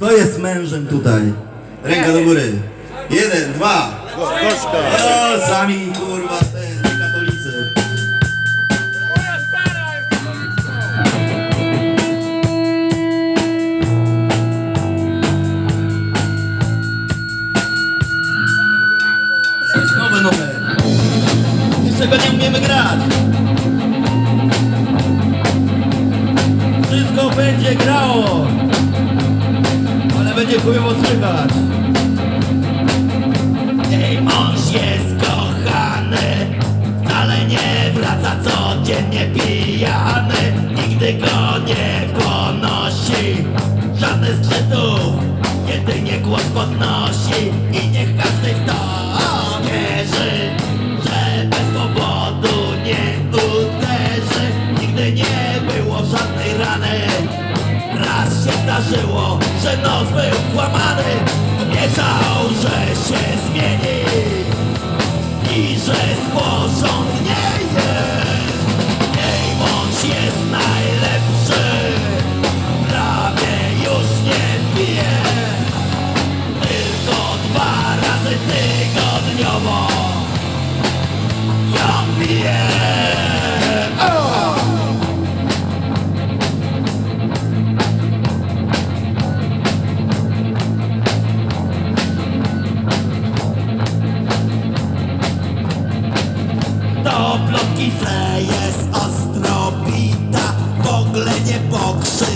Kto jest mężem tutaj? Ręka do góry. Jeden, dwa. O, sami kurwa te katolicy. To jest nowy numer. Jeszcze go nie umiemy grać. Wszystko będzie grało. Będzie chujowo słychać. Jej mąż jest kochany Wcale nie wraca codziennie pijany Nigdy go nie ponosi Żadnych zgrzytów Jedynie głos podnosi że nos był kłamany Obiecał, że się zmieni I że sporządnieje Jej mąż jest najlepszy Prawie już nie pije. Tylko dwa razy tygodniowo piję To plotki, że jest ostro bita W ogóle nie pokrzywdzona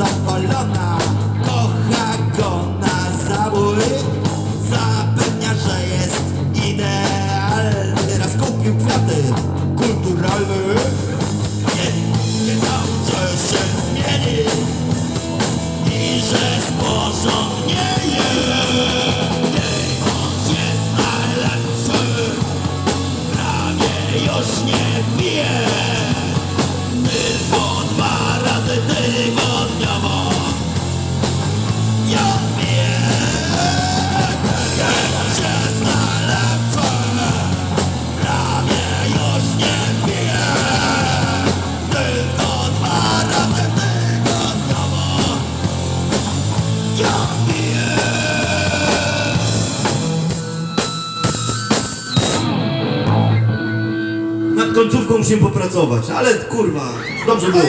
zadowolona Kocha go na zabój Zapewnia, że jest idealny. Raz kupił kwiaty kulturalne. Nie, nauczę się zmieni I że sporządnieje Nad końcówką musimy popracować, ale kurwa, dobrze było.